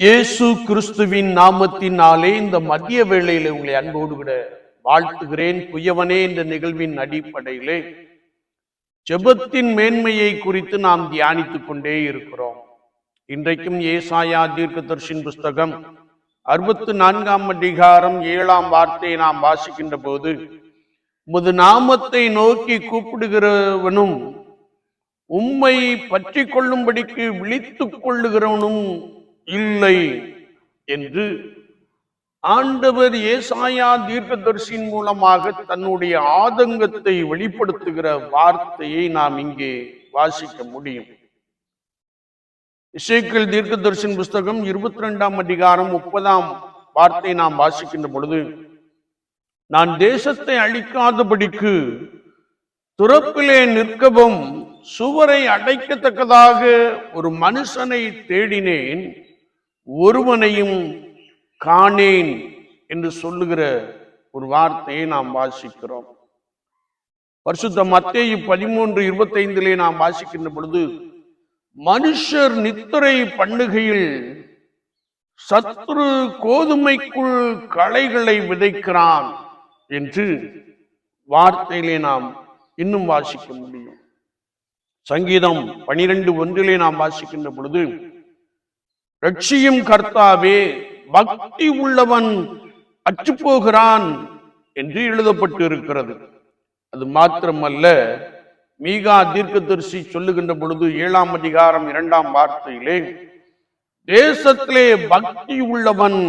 இயேசு கிறிஸ்துவின் நாமத்தினாலே இந்த மதிய வேளையில உங்களை அன்போடு விட வாழ்த்துகிறேன். குயவனே என்ற நிகழ்வின் அடிப்படையிலே ஜெபத்தின் மேன்மையை குறித்து நாம் தியானித்துக் கொண்டே இருக்கிறோம். இன்றைக்கும் ஏசாயா தீர்க்கதர்ஷின் புஸ்தகம் அறுபத்து நான்காம் அதிகாரம் ஏழாம் வார்த்தையை நாம் வாசிக்கின்ற போது முது நாமத்தை நோக்கி கூப்பிடுகிறவனும் உம்மை பற்றி கொள்ளும்படிக்கு விழித்துக் கொள்ளுகிறவனும் இல்லை என்று ஆண்டவர் ஏசாயா தீர்க்கதரிசியின் மூலமாக தன்னுடைய ஆதங்கத்தை வெளிப்படுத்துகிற வார்த்தையை நாம் இங்கே வாசிக்க முடியும். இசைக்கல் தீர்க்கதரிசின் புஸ்தகம் இருபத்தி ரெண்டாம் அதிகாரம் முப்பதாம் வார்த்தை நாம் வாசிக்கின்ற பொழுது நான் தேசத்தை அழிக்காதபடிக்கு துறப்பிலே நிற்கவும் சுவரை அடைக்கத்தக்கதாக ஒரு மனுஷனை தேடினேன். ஒருவனையும் காணேன் என்று சொல்லுகிற ஒரு வார்த்தையை நாம் வாசிக்கிறோம். பரிசுத்த மத்தேயு பதிமூன்று இருபத்தைந்திலே நாம் வாசிக்கின்ற பொழுது மனுஷர் நித்திரை பண்ணுகையில் சத்ரு கோதுமைக்குள் களைகளை விதைக்கிறான் என்று வார்த்தையிலே நாம் இன்னும் வாசிக்க முடியும். சங்கீதம் பனிரெண்டு ஒன்றிலே நாம் வாசிக்கின்ற பொழுது ரட்சியும் கர்த்தாவே பக்தி உள்ளவன் அச்சுப்போகிறான் என்று எழுதப்பட்டு இருக்கிறது அது மாத்திரமல்ல மீகா தீர்க்கதரிசி சொல்லுகின்ற பொழுது ஏழாம் அதிகாரம் இரண்டாம் வார்த்தையிலே தேசத்திலே பக்தி உள்ளவன்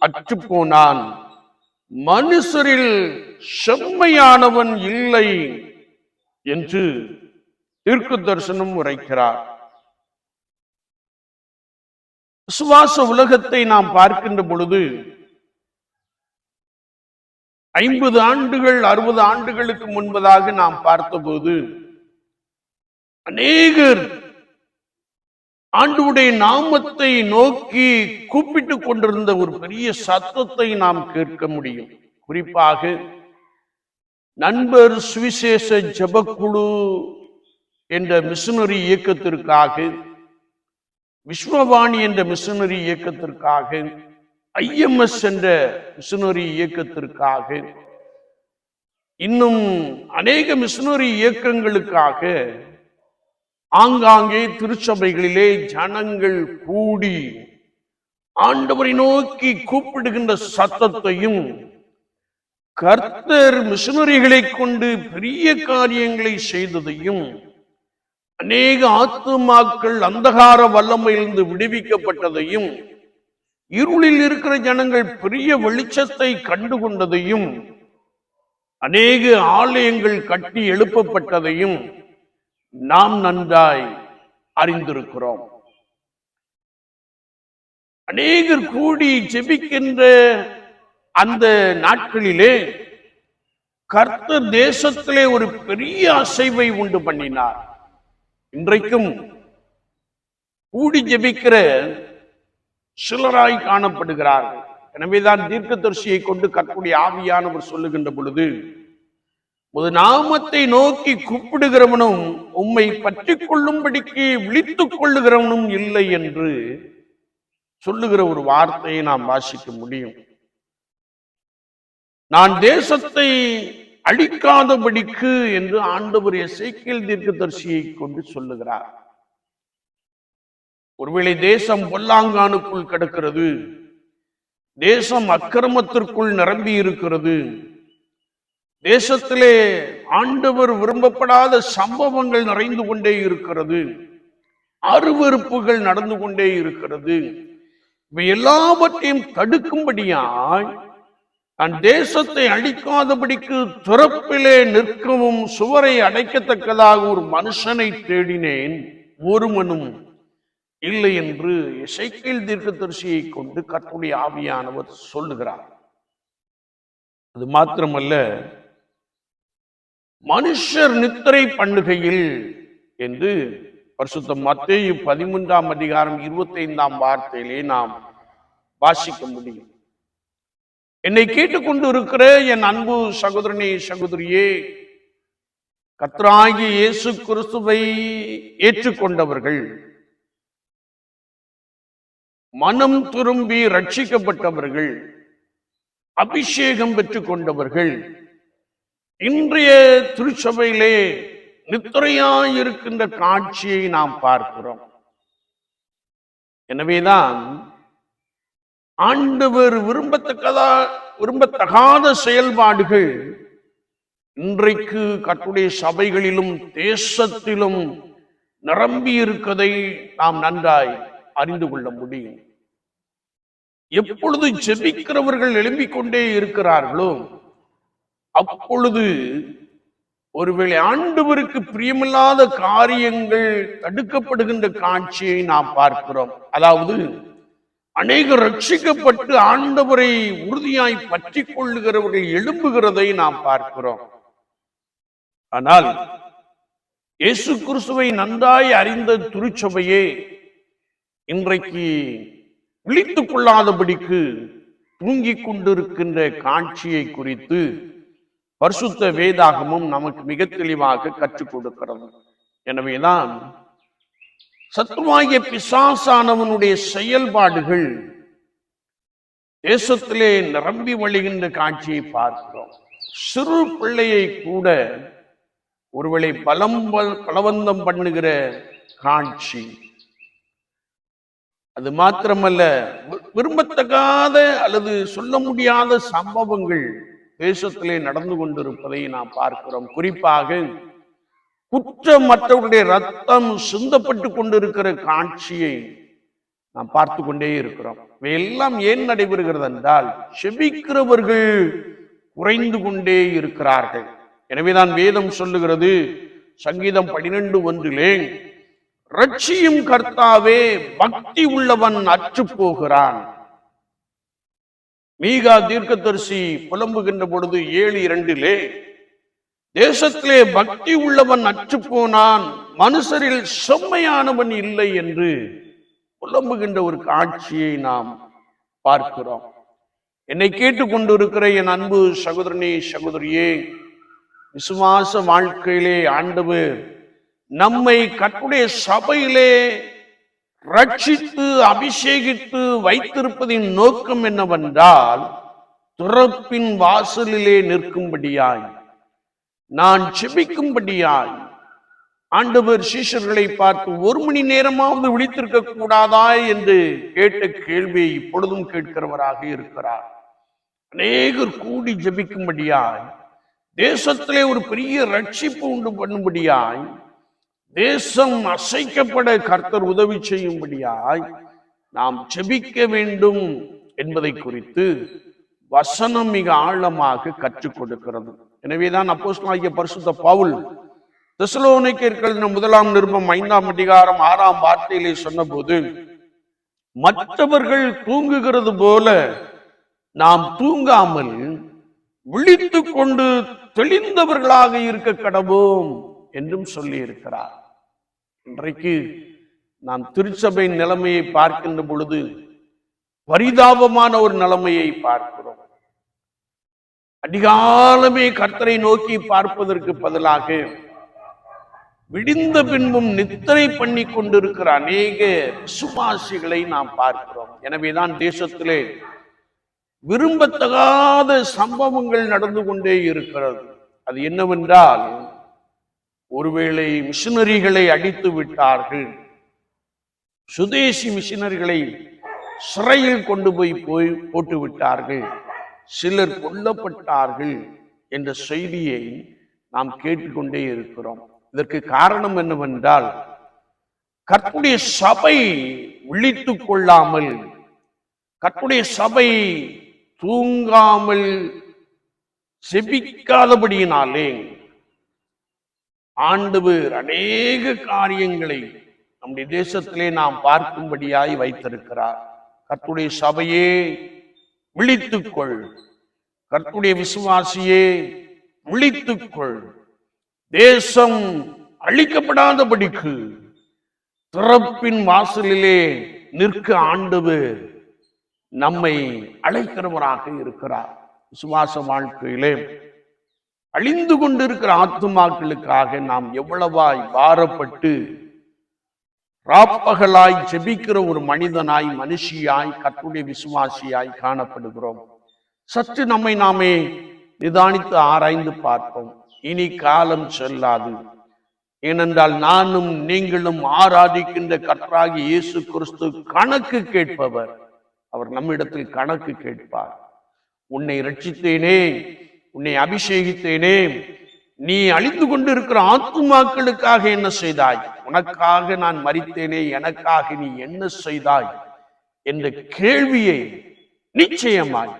அற்றுப்போனான் மனுஷரில் செம்மையானவன் இல்லை என்று தீர்க்க தரிசனம் உரைக்கிறார். விசுவாச உலகத்தை நாம் பார்க்கின்ற பொழுது ஐம்பது ஆண்டுகள் அறுபது ஆண்டுகளுக்கு முன்பதாக நாம் பார்த்தபோது அநேகர் ஆண்டுடைய நாமத்தை நோக்கி கூப்பிட்டுக் கொண்டிருந்த ஒரு பெரிய சத்தத்தை நாம் கேட்க முடியும். குறிப்பாக நண்பர் சுவிசேஷ ஜபக்குழு என்ற மிஷனரி இயக்கத்திற்காக விஸ்வவாணி என்ற மிஷனரி இயக்கத்திற்காக ஐஎம்எஸ் என்ற மிஷனரி இயக்கத்திற்காக இன்னும் அநேக மிஷனரி இயக்கங்களுக்காக ஆங்காங்கே திருச்சபைகளிலே ஜனங்கள் கூடி ஆண்டவரை நோக்கி கூப்பிடுகின்ற சத்தத்தையும் கர்த்தர் மிஷனரிகளை கொண்டு பெரிய காரியங்களை செய்ததையும் அநேக ஆத்துமாக்கள் அந்தகார வல்லமையிலிருந்து விடுவிக்கப்பட்டதையும் இருளில் இருக்கிற ஜனங்கள் பெரிய வெளிச்சத்தை கண்டு கொண்டதையும் அநேக ஆலயங்கள் கட்டி எழுப்பப்பட்டதையும் நாம் நன்றாய் அறிந்திருக்கிறோம். அநேகர் கூடி ஜெபிக்கின்ற அந்த நாட்களிலே கர்த்தர் தேசத்திலே ஒரு பெரிய அசைவை உண்டு பண்ணினார். இன்றைக்கும் கூடி ஜெபிக்கிற சிலராய் காணப்படுகிறார்கள். எனவேதான் தீர்க்கதரிசியை கொண்டு கற்புடைய ஆவியானவர் சொல்லுகின்ற பொழுது ஒரு நாமத்தை நோக்கி கூப்பிடுகிறவனும் உம்மை பற்றி கொள்ளும்படிக்கு விழித்துக் கொள்ளுகிறவனும் இல்லை என்று சொல்லுகிற ஒரு வார்த்தையை நாம் வாசிக்க முடியும். நான் தேசத்தை அழிக்காதபடிக்கு என்று ஆண்டவர் எசைக்கியல் தீர்க்கதரிசியை கொண்டு சொல்லுகிறார். ஒருவேளை தேசம் பொல்லாங்கானுக்குள் கிடக்கிறது தேசம் அக்கிரமத்திற்குள் நிரம்பி இருக்கிறது தேசத்திலே ஆண்டவர் விரும்பப்படாத சம்பவங்கள் நிறைந்து கொண்டே இருக்கிறது அருவறுப்புகள் நடந்து கொண்டே இருக்கிறது இவை எல்லாவற்றையும் தடுக்கும்படியாய் தன் தேசத்தை அழிக்காதபடிக்கு துறப்பிலே நிற்கவும் சுவரை அடைக்கத்தக்கதாக ஒரு மனுஷனை தேடினேன் ஒருவனும் இல்லை என்று இசைக்கில் தீர்க்கதரிசியை கொண்டு கர்த்தருடைய ஆவியானவர் சொல்லுகிறார். அது மாத்திரமல்ல மனுஷர் நித்திரை பண்ணுகையில் என்று பரிசுத்த மத்தேயு பதிமூன்றாம் அதிகாரம் இருபத்தி ஐந்தாம் வார்த்தையிலே நாம் வாசிக்க முடியும். என்னை கேட்டுக்கொண்டு இருக்கிற என் அன்பு சகோதரனே சகோதரியே. கத்ராகி இயேசு கிறிஸ்துவை ஏற்றுக்கொண்டவர்கள். மனம் திரும்பி ரட்சிக்கப்பட்டவர்கள் அபிஷேகம் பெற்றுக் கொண்டவர்கள் இன்றைய திருச்சபையிலே நித்திரையாயிருக்கின்ற காட்சியை நாம் பார்க்கிறோம். எனவேதான் ஆண்டவர் விரும்பத்தக்கதா விரும்பத்தகாத செயல்பாடுகள் இன்றைக்கு கட்டுடைய சபைகளிலும் தேசத்திலும் நிரம்பி இருக்கதை நாம் நன்றாய் அறிந்து கொள்ள முடியும். எப்பொழுது ஜெபிக்கிறவர்கள் எழும்பிக் கொண்டே இருக்கிறார்களோ அப்பொழுது ஒருவேளை ஆண்டவருக்கு பிரியமில்லாத காரியங்கள் தடுக்கப்படுகின்ற காட்சியை நாம் பார்க்கிறோம். அதாவது அநேக ரட்சிக்கப்பட்டு ஆண்டவரை உறுதியாய் பற்றி கொள்ளுகிறவர்கள் எழும்புகிறதை நாம் பார்க்கிறோம். ஆனால் இயேசு கிறிஸ்துவை நன்றாய் அறிந்த திருச்சபையே இன்றைக்கு விழித்துக் கொள்ளாதபடிக்கு தூங்கிக் கொண்டிருக்கின்ற காட்சியை குறித்து பரிசுத்த வேதாகமும் நமக்கு மிக தெளிவாக கற்றுக் கொடுக்கிறது. எனவேதான் சத்துருவாகிய பிசாசானவனுடைய செயல்பாடுகள் தேசத்திலே நிரம்பி வழிகின்ற காட்சியை பார்க்கிறோம். சிறு பிள்ளையை கூட ஒருவேளை பலம் பலவந்தம் பண்ணுகிற காட்சி. அது மாத்திரமல்ல வி- விரும்பத்தகாத அல்லது சொல்ல முடியாத சம்பவங்கள் தேசத்திலே நடந்து கொண்டிருப்பதை நாம் பார்க்கிறோம். குறிப்பாக குற்றமற்றவருடைய ரத்தம் சிந்தப்பட்டு கொண்டிருக்கிற காட்சியை நாம் பார்த்து கொண்டே இருக்கிறோம். இவையெல்லாம் ஏன் நடைபெறுகிறது என்றால் செபிக்கிறவர்கள் குறைந்து கொண்டே இருக்கிறார்கள். எனவேதான் வேதம் சொல்லுகிறது சங்கீதம் பனிரெண்டு ஒன்றிலே ரட்சியும் கர்த்தாவே பக்தி உள்ளவன் அற்று போகிறான். மீகா தீர்க்கதரிசி புலம்புகின்ற பொழுது ஏழு இரண்டிலே தேசத்திலே பக்தி உள்ளவன் அற்று போனான் மனுஷரில் செம்மையானவன் இல்லை என்று புலம்புகின்ற ஒரு காட்சியை நாம் பார்க்கிறோம். என்னை கேட்டுக்கொண்டிருக்கிற என் அன்பு சகோதரனே சகோதரியே விசுவாச வாழ்க்கையிலே ஆண்டவர் நம்மை கட்டுடைய சபையிலே ரட்சித்து அபிஷேகித்து வைத்திருப்பதின் நோக்கம் என்னவென்றால் துறப்பின் வாசலிலே நிற்கும்படியாய் நான் செபிக்கும்படியாய் ஆண்டவர் சீஷர்களை பார்த்து ஒரு மணி நேரமாவது விழித்திருக்க கூடாதா என்று கேட்ட கேள்வியை இப்பொழுதும் கேட்கிறவராக இருக்கிறார். அநேகர் கூடி ஜபிக்கும்படியாய் தேசத்திலே ஒரு பெரிய ரட்சிப்பு உண்டு பண்ணும்படியாய் தேசம் அசைக்கப்பட கர்த்தர் உதவி செய்யும்படியாய் நாம் ஜெபிக்க வேண்டும் என்பதை குறித்து வசனம் மிக ஆழமாக கற்றுக் கொடுக்கிறது. எனவேதான் அப்போஸ்தலனாகிய பரிசுத்த பவுல் தெசலோனிக்கர்கள் முதலாம் நிருபம் ஐந்தாம் அதிகாரம் ஆறாம் வார்த்தையிலே சொன்னபோது மற்றவர்கள் தூங்குகிறது போல நாம் தூங்காமல் விழித்து கொண்டு தெளிந்தவர்களாக இருக்க கடவோம் என்றும் சொல்லி இருக்கிறார் இன்றைக்கு நாம் திருச்சபை நிலைமையை பார்க்கின்ற பொழுது பரிதாபமான ஒரு நிலைமையை பார்க்கிறோம். அதிகாலமே கர்த்தரை நோக்கி பார்ப்பதற்கு பதிலாக விடிந்த பின்பும் நித்திரை பண்ணி கொண்டிருக்கிற அநேக விசுவாசிகளை நாம் பார்க்கிறோம். எனவேதான் தேசத்திலே விரும்பத்தகாத சம்பவங்கள் நடந்து கொண்டே இருக்கிறது. அது என்னவென்றால் ஒருவேளை மிஷினரிகளை அடித்து விட்டார்கள். சுதேசி மிஷினரிகளை சிறையில் கொண்டு போய் போய் போட்டு விட்டார்கள் சிலர் கொல்லப்பட்டார்கள் என்ற செய்தியை நாம் கேட்டுக்கொண்டே இருக்கிறோம். இதற்கு காரணம் என்னவென்றால் கற்புடைய சபை விழித்துக் கொள்ளாமல் கற்புடைய சபை தூங்காமல் செபிக்காதபடியினாலே ஆண்டவர் அநேக காரியங்களை நம்முடைய தேசத்திலே நாம் பார்க்கும்படியாய் வைத்திருக்கிறார். கத்துடைய சபையே விழித்துக்கொள். கற்புடைய விசுவாசியே விழித்துக்கொள். தேசம் அழிக்கப்படாதபடிக்கு திறப்பின் வாசலிலே நிற்க ஆண்டவர் நம்மை அழைக்கிறவராக இருக்கிறார். விசுவாச வாழ்க்கையிலே அழிந்து கொண்டிருக்கிற ஆத்துமாக்களுக்காக நாம் எவ்வளவாய் பாரப்பட்டு ராப்பகலாய் ஜெபிக்கிற ஒரு மனிதனாய் மனுஷியாய் கற்றுடைய விசுவாசியாய் காணப்படுகிறோம். சற்று நம்மை நாமே நிதானித்து ஆராய்ந்து பார்ப்போம். இனி காலம் செல்லாது. ஏனென்றால் நானும் நீங்களும் ஆராதிக்கின்ற கற்றாகி இயேசு கிறிஸ்து கணக்கு கேட்பவர். அவர் நம்மிடத்தில் கணக்கு கேட்பார். உன்னை ரட்சித்தேனே உன்னை அபிஷேகித்தேனே நீ அழிந்து கொண்டிருக்கிற ஆத்துமாக்களுக்காக என்ன செய்தாய்? உனக்காக நான் மறித்தேனே எனக்காக நீ என்ன செய்தாய்? என்ற கேள்வியை நிச்சயமாய்.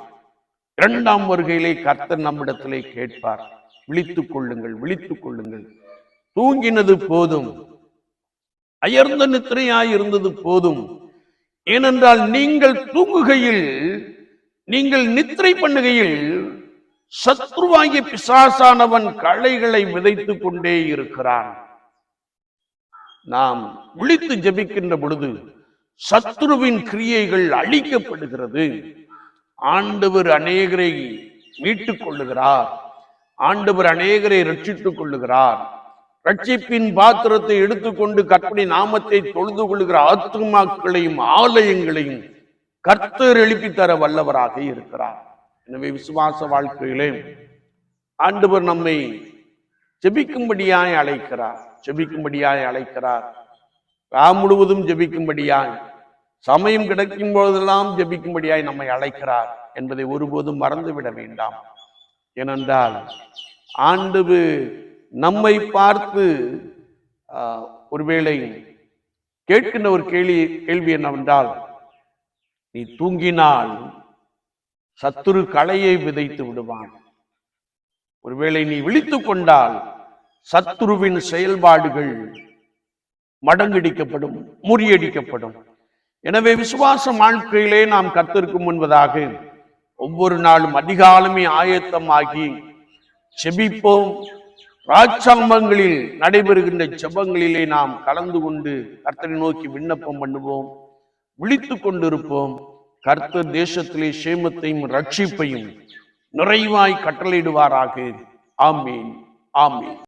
இரண்டாம் வருகையிலே கர்த்தர் நம்மிடத்திலே கேட்பார். விழித்துக் கொள்ளுங்கள் விழித்துக் கொள்ளுங்கள். தூங்கினது போதும். அயர்ந்த நித்திரையாய் இருந்தது போதும். ஏனென்றால் நீங்கள் தூங்குகையில் நீங்கள் நித்திரை பண்ணுகையில் சத்ருவாகிய பிசாசானவன் களைகளை விதைத்துக் கொண்டே இருக்கிறான். நாம் விழித்து ஜபிக்கின்ற பொழுது சத்ருவின் கிரியைகள் அழிக்கப்படுகிறது. ஆண்டவர் அநேகரை மீட்டுக் கொள்ளுகிறார். ஆண்டவர் அநேகரை ரட்சித்துக் கொள்ளுகிறார். ரட்சிப்பின் பாத்திரத்தை எடுத்துக்கொண்டு கற்பனை நாமத்தை தொழுது கொள்கிற ஆத்துமாக்களையும் ஆலயங்களையும் கர்த்தர் எழுப்பி தர வல்லவராக இருக்கிறார். எனவே விசுவாச வாழ்க்கையிலே ஆண்டவர் நம்மை ஜெபிக்கும்படியாய் அழைக்கிறார் ஜெபிக்கும்படியாய் அழைக்கிறார். ராம் முழுவதும் ஜெபிக்கும்படியாய் சமயம் கிடைக்கும் போதெல்லாம் ஜெபிக்கும்படியாய் நம்மை அழைக்கிறார் என்பதை ஒருபோதும் மறந்துவிட வேண்டாம். ஏனென்றால் ஆண்டு நம்மை பார்த்து ஒருவேளை கேட்கின்ற ஒரு கேள்வி கேள்வி என்னவென்றால் நீ தூங்கினால் சத்துரு களையை விதைத்து விடுவான். ஒருவேளை நீ விழித்துக் கொண்டால் சத்துருவின் செயல்பாடுகள் மடங்கடிக்கப்படும் முறியடிக்கப்படும். எனவே விசுவாச வாழ்க்கையிலே நாம் கத்திருக்கும் என்பதாக ஒவ்வொரு நாளும் அதிகாலமே ஆயத்தமாகி செபிப்போம். ராஜாங்கங்களில் நடைபெறுகின்ற செபங்களிலே நாம் கலந்து கொண்டு கர்த்தரை நோக்கி விண்ணப்பம் பண்ணுவோம். விழித்து கொண்டிருப்போம். கர்த்தர் தேசத்திலே சேமத்தையும் ரட்சிப்பையும் நிறைவாய் கட்டளையிடுவாராக. ஆமீன். ஆமீன்.